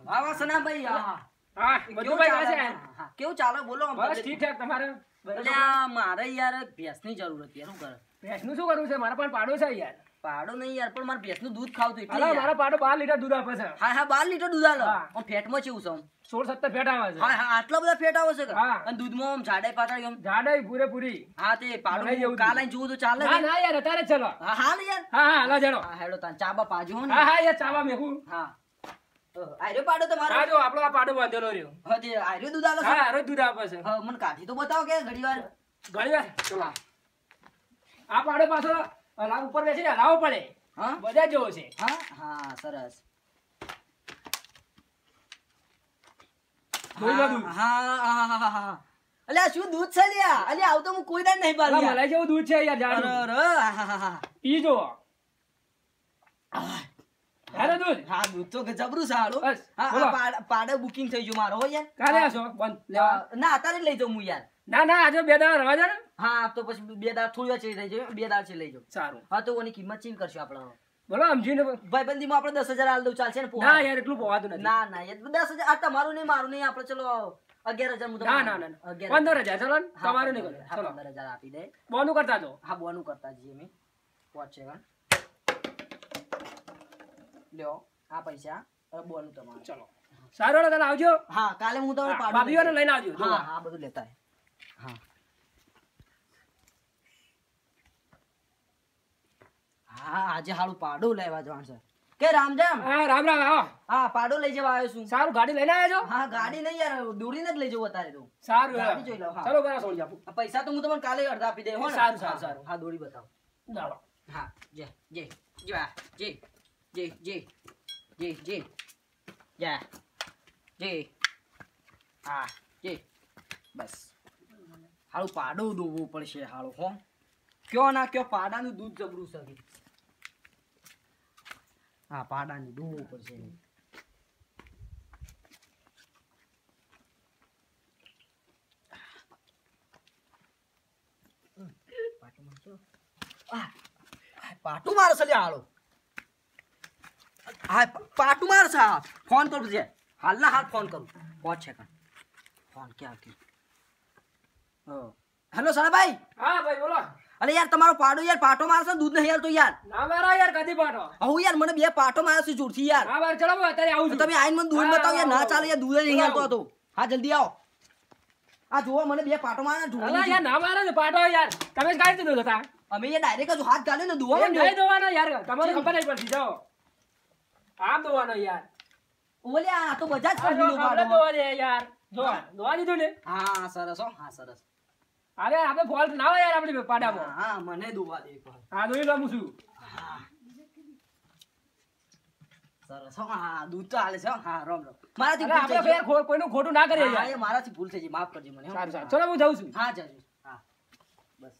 વાહ વાહ સનાભાઈ હા બધું ભાઈ. કેવું ચાલે? બોલો બસ ઠીક ઠાક તમારે મારે યાર ભેંસની જરૂર હતી એનું શું કરે ભેંસનું શું કરવું છે? મારા પણ પાડો છે યાર. પાડો નહીં યાર પણ મારે ભેંસનું દૂધ ખાવતું એટલે અલા મારા પાડો બાર લીટર દૂધ આપે છે. હા હા બાર લીટર દૂધ આલો. હા. ફેટમાં છે આમ? સોળ સત્તર ફેટ આવે છે. હા હા આટલા બધા ફેટ આવે છે હા. અને દૂધમાં આમ જાડાઈ પાતળી આમ? જાડાઈ પૂરેપૂરી. હા તે પાડો કાલ જોવું તો ચાલે ના ના યાર અત્યારે ચલો. હા યાર. હા હા હાલો જડો હા હેડો તાન ચાબા પાજો હો ને. હા હા યાર ચાબા મેકું. હા. પાડો તમારો. હા જો આપણો આ પાડો બાંધેલો રહ્યો. હા તે આયરો દૂધ આલો છે? હા દૂધ આપે છે. હા મને કાઢી તો બતાવો કે ઘડી વાર ઘણી વાર ચલો. આ પાડો પાછો. લાવ ઉપર બેસીને હલાવવો પડે. હા? બધા જોવો છે. હા? હા સરસ. અલ્યા શું દૂધ છે લ્યા? અલ્યા આવું તો હું કોઈ દાન નહીં પાડું મલાઈ જેવું દૂધ છે યાર જાડું. પી જો હાલો દૂધ હા દૂધ તો જબરું છે હા, બોલો. હા, પાડ- પાડે booking થઈ ગયું મારો યાર. કાલે આવશો? બંધ. લેવા. ના અત્યારે લઈ જાઉં હું યાર. ના ના આજે બે દાડા રવા દે હા તો પછી બે દાળ થોડી વાર ચડી થઈ જાય બે દાળ લઈ જાઉં. સારું. હા તો ઓની કિંમત ચેન્જ કરશું આપણે બોલો સમજીને ભાઈબંધીમાં આપણે દસ હજાર હાલ દઉં ચાલશે ને ના યાર એટલું પોવાતું નથી. ના ના યાર દસ હજાર આ તમારું નહીં મારું નહીં આપણે ચલો અગિયાર હજાર ના ના ના ના. પંદર હજાર ચલો તમારું નહીં પંદર હજાર. પંદર હજાર આપી દે. બોનું કરતા જો. હા બોનું કરતા જઈએ મેં પાંચ સેકન્ડ લ્યો આ પૈસા બોલું તમારું. ચલો. સારું તાલે આવજો. હા કાલે હું પાડું ભાભીઓને લઈ લઈને આવજો હા હા બધું લેતા હા. હા આજે હારું પાડું લેવા જવાનું છે. કે રામજામ હા રામ રામ આવો. હા પાડો લઈ જવા આવ્યો છું. સારું ગાડી લઈને આવ્યો છો? હા ગાડી નહીં યાર દોડીને જ લઈ જવું અત્યારે તો. સારું ગાડી જોઈ લો હા. ચલો બરાબર સોળી આપું. પૈસા તો હું તમને કાલે અડધા આપી દે હો સારું, સારું, સારું. હા દોડી બતાવો. હા જય જય જય જે જે જે જે જે જા જે હા જે બસ હારું પાડું દોવું પડશે હારું હો કયો ના કયો પાડાનું દૂધ જબરું છે હજી. હા પાડાનું દોવું પડશે પાટું મારશો? આ, આ પાટું મારશે લે હાલો હા પાટું મારશે હા. ફોન કરું છે. હાલના હાલ ફોન કરું. પાંચ સેકન્ડ. ફોન ક્યાં ગયો? હેલો સરાભાઈ હા ભાઈ બોલો. અરે યાર તમારો પાડો યાર. પાટો મારશે દૂધ નહીં તો યાર. ના મારા યાર કદી પાટો. હું યાર મને બે પાટો મારશે જોરથી યાર. હા ભાઈ ચલો અત્યારે આવું છું. તમે આઈને મને દૂધ બતાવો યાર. ના ચાલે યાર દૂધ નહીં. હાલતો હતો. હા જલ્દી આવો. આ જુઓ મને બે પાટો મારે અલા યાર ના મારે ને પાઠો યાર. તમે જ કાઢી દીધો હતા અમે યાર ડાયરેક્ટ જ હાથ ગાલ્યો ને દુવા નહીં દોવાનો યાર. તમારે ખબર નહીં પડતી જાઓ. આમ દોવાનો યાર. ઓલે આ તો બજાજ કંપનીનો ખબર દોવા દે યાર. દોવા દોવા દીધું ને. હા સરસ હો. હા સરસ. અરે આપણે ફોલ્ટ ના હોય યાર આપણી પાડામાં. હા હા મને દુવા દે હા દોઈ લઉં છું સરસ હા. દૂધ તો હાલે છે હા. રામ રામ. મારાથી આપણે કોઈનું ખોટું ના કરીએ યાર. મારાથી ભૂલ થઈ ગઈ. માફ કરજો મને સારું. ચલો હું જાઉં છું. હા જાજુ. હા. બસ.